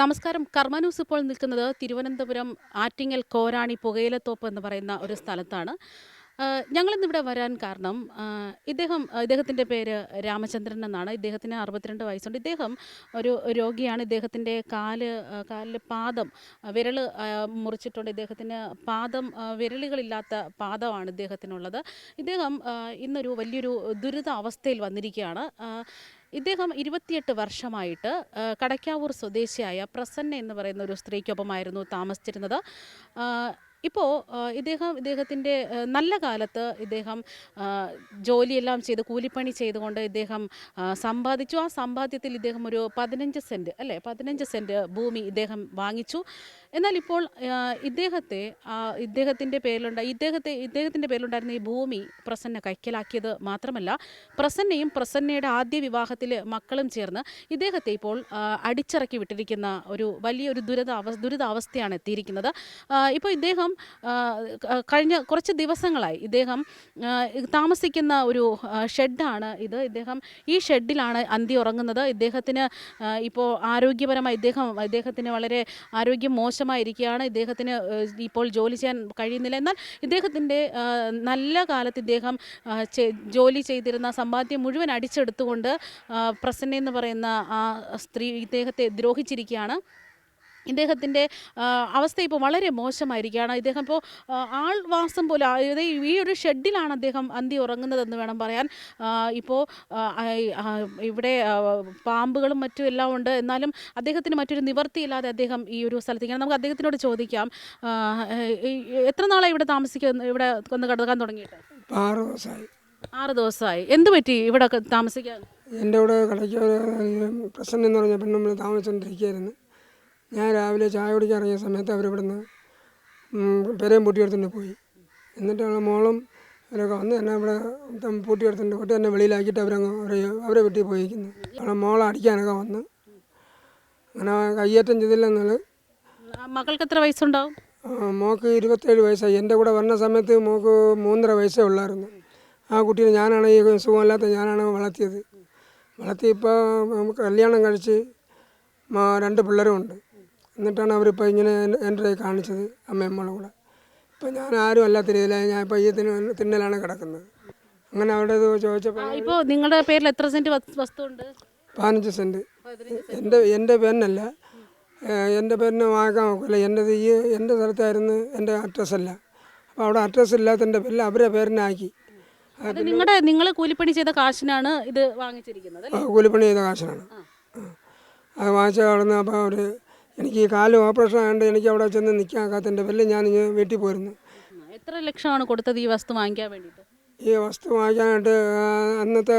നമസ്കാരം. കർമ്മ ഇപ്പോൾ നിൽക്കുന്നത് തിരുവനന്തപുരം ആറ്റിങ്ങൽ കോരാണി പുകയിലത്തോപ്പ് എന്ന് പറയുന്ന ഒരു സ്ഥലത്താണ്. ഞങ്ങളിന്നിവിടെ വരാൻ കാരണം ഇദ്ദേഹം ഇദ്ദേഹത്തിന്റെ പേര് രാമചന്ദ്രൻ എന്നാണ്. ഇദ്ദേഹത്തിന് അറുപത്തിരണ്ട് വയസ്സുണ്ട്. ഇദ്ദേഹം ഒരു രോഗിയാണ്. ഇദ്ദേഹത്തിന്റെ കാൽ കാലിൽ പാദം വിരൽ മുറിച്ചിട്ടുണ്ട്. ഇദ്ദേഹത്തിന് പാദം വിരലുകളില്ലാത്ത പാദമാണ് ഇദ്ദേഹത്തിനുള്ളത്. ഇദ്ദേഹം ഇന്നൊരു വലിയൊരു ദുരിത അവസ്ഥയിൽ വന്നിരിക്കുകയാണ് ഇദ്ദേഹം ഇരുപത്തിയെട്ട് വർഷമായിട്ട് കടയ്ക്കാവൂർ സ്വദേശിയായ പ്രസന്ന എന്ന് പറയുന്ന ഒരു സ്ത്രീക്കൊപ്പമായിരുന്നു താമസിച്ചിരുന്നത്. ഇപ്പോൾ ഇദ്ദേഹം ഇദ്ദേഹത്തിന്റെ നല്ല കാലത്ത് ഇദ്ദേഹം ജോലിയെല്ലാം ചെയ്ത് കൂലിപ്പണി ചെയ്തുകൊണ്ട് ഇദ്ദേഹം സമ്പാദിച്ചു. ആ സമ്പാദ്യത്തിൽ ഇദ്ദേഹം ഒരു പതിനഞ്ച് സെന്റ് അല്ലേ? പതിനഞ്ച് സെന്റ് ഭൂമി ഇദ്ദേഹം വാങ്ങിച്ചു. എന്നാൽ ഇപ്പോൾ ഇദ്ദേഹത്തെ ഇദ്ദേഹത്തിന്റെ പേരിലുണ്ട ഇദ്ദേഹത്തെ ഇദ്ദേഹത്തിന്റെ പേരിലുണ്ടായിരുന്ന ഈ ഭൂമി പ്രസന്ന കൈക്കലാക്കിയത് മാത്രമല്ല പ്രസന്നയും പ്രസന്നയുടെ ആദ്യ വിവാഹത്തിൽ മക്കളും ചേർന്ന് ഇദ്ദേഹത്തെ ഇപ്പോൾ അടിച്ചിറക്കി വിട്ടിരിക്കുന്ന ഒരു വലിയൊരു ദുരിതാവ ദുരിതാവസ്ഥയാണ് എത്തിയിരിക്കുന്നത്. ഇപ്പോൾ ഇദ്ദേഹം കഴിഞ്ഞ കുറച്ച് ദിവസങ്ങളായി ഇദ്ദേഹം താമസിക്കുന്ന ഒരു ഷെഡാണ് ഇത്. ഇദ്ദേഹം ഈ ഷെഡിലാണ് അന്തി ഉറങ്ങുന്നത്. ഇദ്ദേഹത്തിന് ഇപ്പോൾ ആരോഗ്യപരമായി ഇദ്ദേഹം ഇദ്ദേഹത്തിന് വളരെ ആരോഗ്യം മോശമായിരിക്കുകയാണ്. ഇദ്ദേഹത്തിന് ഇപ്പോൾ ജോലി ചെയ്യാൻ കഴിയുന്നില്ല. എന്നാൽ ഇദ്ദേഹത്തിന്റെ നല്ല കാലത്ത് ഇദ്ദേഹം ജോലി ചെയ്തിരുന്ന സമ്പാദ്യം മുഴുവൻ അടിച്ചെടുത്തുകൊണ്ട് പ്രസന്ന എന്ന് പറയുന്ന ആ സ്ത്രീ ഇദ്ദേഹത്തെ ദ്രോഹിച്ചിരിക്കുകയാണ്. ഇദ്ദേഹത്തിന്റെ അവസ്ഥ ഇപ്പോൾ വളരെ മോശമായിരിക്കുകയാണ് ഇദ്ദേഹം ഇപ്പോൾ ആൾവാസം പോലെ അതായത് ഈ ഒരു ഷെഡിലാണ് അദ്ദേഹം അന്തി ഉറങ്ങുന്നതെന്ന് വേണം പറയാൻ. ഇപ്പോൾ ഇവിടെ പാമ്പുകളും മറ്റും എല്ലാം ഉണ്ട്. എന്നാലും അദ്ദേഹത്തിന് മറ്റൊരു നിവർത്തിയില്ലാതെ അദ്ദേഹം ഈ ഒരു സ്ഥലത്തേക്കാണ് നമുക്ക് അദ്ദേഹത്തിനോട് ചോദിക്കാം. എത്ര നാളായി ഇവിടെ താമസിക്കുന്ന ഇവിടെ ഒന്ന് കിടക്കാൻ തുടങ്ങിയിട്ട്? ആറ് ദിവസമായി. ആറ് ദിവസമായി. എന്ത് പറ്റി ഇവിടെ താമസിക്കാൻ? എന്റെ കൂടെ കടയ്ക്ക് പ്രശ്നം പ്രസन्न എന്ന് പറഞ്ഞ പെണ്ണുമ്പോൾ താമസിച്ചുകൊണ്ടിരിക്കുകയായിരുന്നു. ഞാൻ രാവിലെ ചായ കുടിക്കാൻ ഇറങ്ങിയ സമയത്ത് അവരിവിടുന്ന് പെരയും പൂട്ടിയെടുത്തുകൊണ്ട് പോയി. എന്നിട്ട് അവളെ മോളും അവരൊക്കെ വന്ന് എന്നെ ഇവിടെ പൂട്ടിയെടുത്തുകൊണ്ട് പോയിട്ട് എന്നെ വെളിയിലാക്കിയിട്ട് അവരങ്ങ് അവരെ വെട്ടി വീട്ടിൽ പോയിരിക്കുന്നു. അവളെ മോളെ അടിക്കാനൊക്കെ വന്ന്. അങ്ങനെ കയ്യേറ്റം ചെയ്തില്ലെന്നുള്ളത് മക്കൾക്ക് മകൾക്ക് എത്ര വയസ്സുണ്ടാവും മോക്ക് ഇരുപത്തേഴ് വയസ്സായി. എന്റെ കൂടെ വന്ന സമയത്ത് മോക്ക് മൂന്നര വയസ്സേ ഉള്ളായിരുന്നു. ആ കുട്ടീനെ ഞാനാണ് ഈ സുഖമില്ലാത്ത ഞാനാണ് വളർത്തിയത്. വളർത്തി ഇപ്പോൾ നമുക്ക് കല്യാണം കഴിച്ച് രണ്ട് രണ്ട് പിള്ളേരുമുണ്ട്. എന്നിട്ടാണ് അവരിപ്പോൾ ഇങ്ങനെ എന്റെ കാണിച്ചത് അമ്മയമ്മളുടെ മോളും കൂടെ. ഇപ്പം ഞാൻ ആരും അല്ലാത്ത രീതിയിലായി ഞാൻ ഇപ്പോൾ ഈ തിന്ന തിന്നലാണ് കിടക്കുന്നത്. അങ്ങനെ അവിടെ ചോദിച്ചപ്പോൾ ഇപ്പോൾ നിങ്ങളുടെ പേരിൽ എത്ര സെന്റ് വസ്തു വസ്തുണ്ട് പതിനഞ്ച് സെന്റ് എന്റെ എന്റെ പേരിനല്ല. എന്റെ പേരിന് വാങ്ങാൻ നോക്കില്ല എന്റെ ഈ എന്റെ സ്ഥലത്തായിരുന്നു എന്റെ അഡ്രസ്സല്ല അപ്പോൾ അവിടെ അഡ്രസ്സ് ഇല്ലാത്തതിന്റെ പേരിൽ അവരെ പേരിനാക്കി. നിങ്ങളുടെ നിങ്ങൾ കൂലിപ്പണി ചെയ്ത കാശിനാണ് ഇത് വാങ്ങിച്ചിരിക്കുന്നത് കൂലിപ്പണി ചെയ്ത കാശിനാണ്. ആ. അത് വാങ്ങിച്ച അവിടെ അപ്പോൾ അവർ എനിക്ക് ഈ കാൽ ഓപ്പറേഷൻ ആയതുകൊണ്ട് എനിക്ക് അവിടെ ചെന്ന് നിൽക്കാക്കാത്തതിന്റെ പേരിൽ ഞാൻ ഇങ്ങനെ വീട്ടിൽ പോയിരുന്നു. എത്ര ലക്ഷമാണ് കൊടുത്തത് ഈ വസ്തു വാങ്ങിക്കാൻ വേണ്ടിയിട്ട്? ഈ വസ്തു വാങ്ങിക്കാനായിട്ട് അന്നത്തെ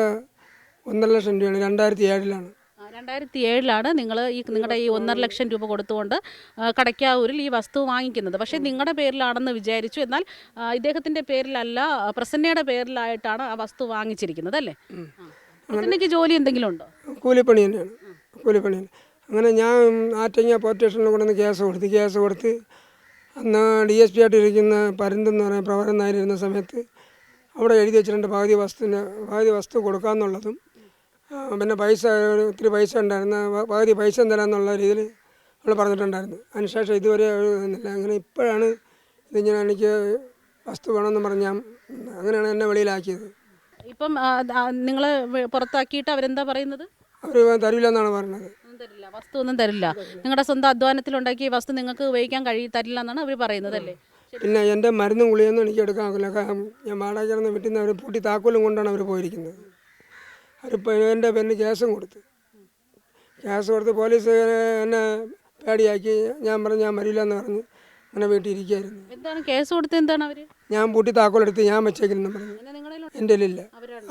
ഒന്നര ലക്ഷം രൂപയാണ് രണ്ടായിരത്തി ഏഴിലാണ്. രണ്ടായിരത്തി ഏഴിലാണ് നിങ്ങൾ ഈ നിങ്ങളുടെ ഈ ഒന്നര ലക്ഷം രൂപ കൊടുത്തുകൊണ്ട് കടയ്ക്കാവൂരിൽ ഈ വസ്തു വാങ്ങിക്കുന്നത്. പക്ഷേ നിങ്ങളുടെ പേരിലാണെന്ന് വിചാരിച്ചു. എന്നാൽ ഇദ്ദേഹത്തിന്റെ പേരിലല്ല പ്രസന്നയുടെ പേരിലായിട്ടാണ് ആ വസ്തു വാങ്ങിച്ചിരിക്കുന്നത് അല്ലേ. പ്രസന്നയ്ക്ക് ജോലി എന്തെങ്കിലും ഉണ്ടോ കൂലിപ്പണി തന്നെയാണ്. കൂലിപ്പണി തന്നെ. അങ്ങനെ ഞാൻ ആറ്റങ്ങ പോലീസ് സ്റ്റേഷനിൽ കൊണ്ടുവന്ന് കേസ് കൊടുത്ത് കേസ് കൊടുത്ത് അന്ന് ഡി എസ് പി ആയിട്ട് ഇരിക്കുന്ന പരുന്തെന്ന് പറയുന്ന പ്രവരൻ നായരിരുന്ന സമയത്ത് അവിടെ എഴുതി വെച്ചിട്ടുണ്ട് പകുതി വസ്തുവിന് പകുതി വസ്തു കൊടുക്കാമെന്നുള്ളതും പിന്നെ പൈസ ഒത്തിരി പൈസ ഉണ്ടായിരുന്ന പകുതി പൈസ തരാമെന്നുള്ള രീതിയിൽ അവൾ പറഞ്ഞിട്ടുണ്ടായിരുന്നു. അതിനുശേഷം ഇതുവരെ എഴുതുന്നില്ല അങ്ങനെ ഇപ്പോഴാണ് ഇതിങ്ങനെ എനിക്ക് വസ്തു വേണമെന്ന് പറഞ്ഞാൽ അങ്ങനെയാണ് എന്നെ വെളിയിലാക്കിയത്. ഇപ്പം നിങ്ങൾ പുറത്താക്കിയിട്ട് അവരെന്താ പറയുന്നത്? അവർ തരില്ല എന്നാണ് പറഞ്ഞത്. ഒന്നും തരില്ല വസ്തു ഒന്നും തരില്ല. നിങ്ങളുടെ സ്വന്തം അധ്വാനത്തിൽ ഉണ്ടാക്കിയ വസ്തു നിങ്ങൾക്ക് ഉപയോഗിക്കാൻ കഴിയ തരില്ല എന്നാണ് അവർ പറയുന്നത് അല്ലേ പിന്നെ എന്റെ മരുന്ന് ഗുളിയൊന്നും എനിക്ക് കാരണം ഞാൻ വാടക കിടന്ന് വീട്ടിൽ നിന്ന് അവർ പൂട്ടി താക്കോലും കൊണ്ടാണ് അവർ പോയിരിക്കുന്നത്. അവരിപ്പോൾ എന്റെ പേരിന് കേസും കൊടുത്ത്. കേസ് കൊടുത്ത് പോലീസ് എന്നെ പേടിയാക്കി. ഞാൻ പറഞ്ഞു ഞാൻ മരില്ല എന്ന് പറഞ്ഞ് അങ്ങനെ വീട്ടിൽ ഇരിക്കുകയായിരുന്നു എന്താണ്? കേസ് കൊടുത്തത് എന്താണ് അവർ ഞാൻ പൂട്ടി താക്കോലെടുത്ത് ഞാൻ വെച്ചേക്കുന്നു പറഞ്ഞു. എന്റെ കയ്യിലില്ല.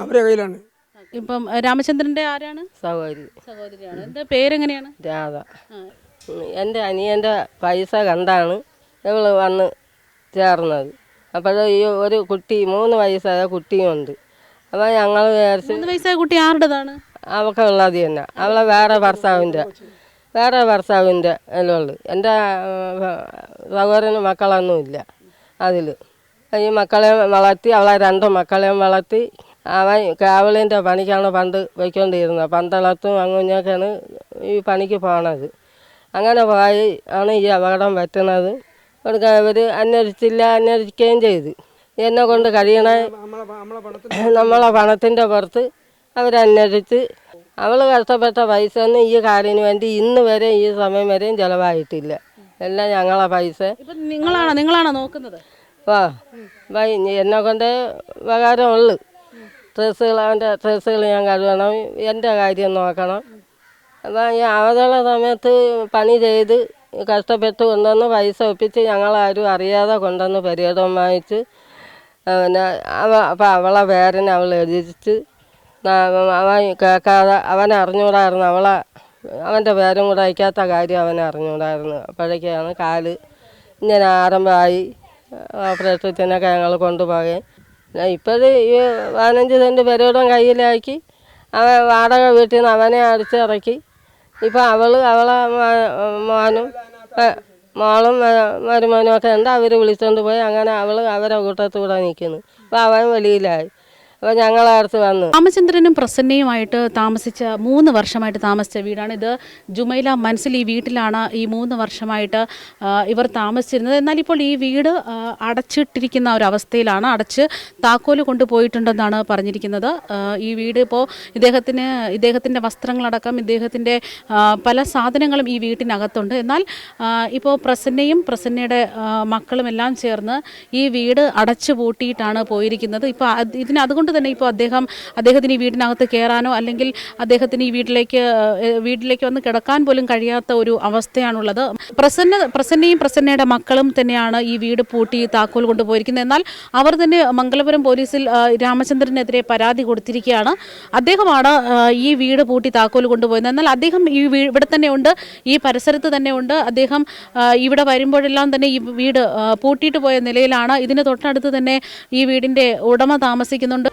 അവരുടെ കയ്യിലാണ്. ഇപ്പം രാമചന്ദ്രന്റെ ആരാണ്? സഹോദരി. സഹോദരിയാണ്. എന്താ പേരെങ്ങനെയാണ്? രാധ. എന്റെ അനിയന്റെ എന്റെ അനിയന്റെ പൈസ കണ്ടാണ് ഇവൾ വന്ന് ചേർന്നത്. അപ്പോൾ ഈ ഒരു കുട്ടി മൂന്ന് വയസ്സായ കുട്ടിയുണ്ട് അപ്പോൾ ഞങ്ങൾ വിചാരിച്ച് മൂന്ന് വയസ്സായ കുട്ടി ആരുടേതാണ്? അവൾക്ക് ഉള്ളത് തന്നെ. അവളെ വേറെ ഭർത്താവിന്റെ വേറെ ഭർത്താവിന്റെ ഉള്ളു എന്റെ സഹോദരന് മക്കളൊന്നുമില്ല അതിൽ ഈ മക്കളെ വളർത്തി അവളെ രണ്ട് മക്കളെയും വളർത്തി അവൻ കാവലിന്റെ പണിക്കാണ് പണ്ട് പോയിക്കൊണ്ടിരുന്നത് പന്തളത്തും അങ്ങനെയൊക്കെയാണ് ഈ പണിക്ക് പോണത്. അങ്ങനെ പോയി ആണ് ഈ അപകടം പറ്റുന്നത്. കൊടുക്കാൻ അവർ അന്വേഷിച്ചില്ല അന്വേഷിക്കുകയും ചെയ്തു. എന്നെ കൊണ്ട് കഴിയണ നമ്മളെ പണത്തിന്റെ പുറത്ത് അവരന്വേഷിച്ച് അവൾ കഷ്ടപ്പെട്ട പൈസ ഒന്നും ഈ കാര്യത്തിന് വേണ്ടി ഇന്ന് വരെ ഈ സമയം വരെയും ചിലവായിട്ടില്ല. എല്ലാം ഞങ്ങളെ പൈസ. നിങ്ങളാണോ നിങ്ങളാണോ നോക്കുന്നത്? വൈ എന്നെ കൊണ്ട് ഉപകാരമുള്ളു. ഡ്രസ്സുകൾ അവന്റെ ഡ്രസ്സുകൾ ഞാൻ കഴുകണം. എന്റെ കാര്യം നോക്കണം. അപ്പം ഈ അവധുള്ള സമയത്ത് പണി ചെയ്ത് കഷ്ടപ്പെട്ട് കൊണ്ടുവന്ന് പൈസ ഒപ്പിച്ച് ഞങ്ങളാരും അറിയാതെ കൊണ്ടുവന്ന് പരിഗണം വാങ്ങിച്ച് പിന്നെ അവ അപ്പം അവളെ പേരനെ അവൾ എഴുതിച്ച് അവൻ കേൾക്കാതെ അവൻ അറിഞ്ഞൂടായിരുന്നു അവളെ അവന്റെ പേരും കൂടെ അയക്കാത്ത കാര്യം അവൻ അറിഞ്ഞൂടായിരുന്നു അപ്പോഴേക്കാണ് കാൽ ഇങ്ങനെ ആരംഭമായി. ഓപ്പറേഷത്തിനൊക്കെ ഞങ്ങൾ കൊണ്ടുപോകെ ഇപ്പോഴും ഈ പതിനഞ്ച് സെന്റ് പെരയിടം കയ്യിലാക്കി അവൻ വാടക വീട്ടിൽ നിന്ന് അവനെ അടിച്ചിറക്കി ഇപ്പം അവൾ അവളെ മോനും മോളും മരുമോനും ഒക്കെ ഉണ്ട്. അവർ വിളിച്ചുകൊണ്ട് പോയി. അങ്ങനെ അവൾ അവരെ കൂട്ടത്തൂടെ നിൽക്കുന്നു അപ്പം അവൻ വെളിയിലായി. അപ്പോൾ ഞങ്ങളെ അടുത്ത് വന്നു. രാമചന്ദ്രനും പ്രസന്നയുമായിട്ട് താമസിച്ച മൂന്ന് വർഷമായിട്ട് താമസിച്ച വീടാണ് ഇത്. ജുമൈല മനസ്സിൽ ഈ വീട്ടിലാണ് ഈ മൂന്ന് വർഷമായിട്ട് ഇവർ താമസിച്ചിരുന്നത്. എന്നാൽ ഇപ്പോൾ ഈ വീട് അടച്ചിട്ടിരിക്കുന്ന ഒരു അവസ്ഥയിലാണ് അടച്ച് താക്കോൽ കൊണ്ടുപോയിട്ടുണ്ടെന്നാണ് പറഞ്ഞിരിക്കുന്നത്. ഈ വീട് ഇപ്പോൾ ഇദ്ദേഹത്തിന് ഇദ്ദേഹത്തിന്റെ വസ്ത്രങ്ങളടക്കം ഇദ്ദേഹത്തിന്റെ പല സാധനങ്ങളും ഈ വീട്ടിനകത്തുണ്ട്. എന്നാൽ ഇപ്പോൾ പ്രസന്നയും പ്രസന്നയുടെ മക്കളും എല്ലാം ചേർന്ന് ഈ വീട് അടച്ചു പൂട്ടിയിട്ടാണ് പോയിരിക്കുന്നത് ഇപ്പോൾ ഇതിന് അതുകൊണ്ട് തന്നെ ഇപ്പോൾ അദ്ദേഹം അദ്ദേഹത്തിന് ഈ വീടിനകത്ത് കയറാനോ അല്ലെങ്കിൽ അദ്ദേഹത്തിന് ഈ വീട്ടിലേക്ക് വീട്ടിലേക്ക് വന്ന് കിടക്കാൻ പോലും കഴിയാത്ത ഒരു അവസ്ഥയാണുള്ളത്. പ്രസന്ന പ്രസന്നയും പ്രസന്നയുടെ മക്കളും തന്നെയാണ് ഈ വീട് പൂട്ടി താക്കോൽ കൊണ്ടുപോയിരിക്കുന്നത്. എന്നാൽ അവർ തന്നെ മംഗലപുരം പോലീസിൽ രാമചന്ദ്രനെതിരെ പരാതി കൊടുത്തിരിക്കുകയാണ്. അദ്ദേഹമാണ് ഈ വീട് പൂട്ടി താക്കോൽ കൊണ്ടുപോയത്. എന്നാൽ അദ്ദേഹം ഈ ഇവിടെ തന്നെ ഉണ്ട് ഈ പരിസരത്ത് തന്നെ ഉണ്ട്. അദ്ദേഹം ഇവിടെ വരുമ്പോഴെല്ലാം തന്നെ ഈ വീട് പൂട്ടിയിട്ട് പോയ നിലയിലാണ്. ഇതിന് തൊട്ടടുത്ത് തന്നെ ഈ വീടിന്റെ ഉടമ താമസിക്കുന്നുണ്ട്.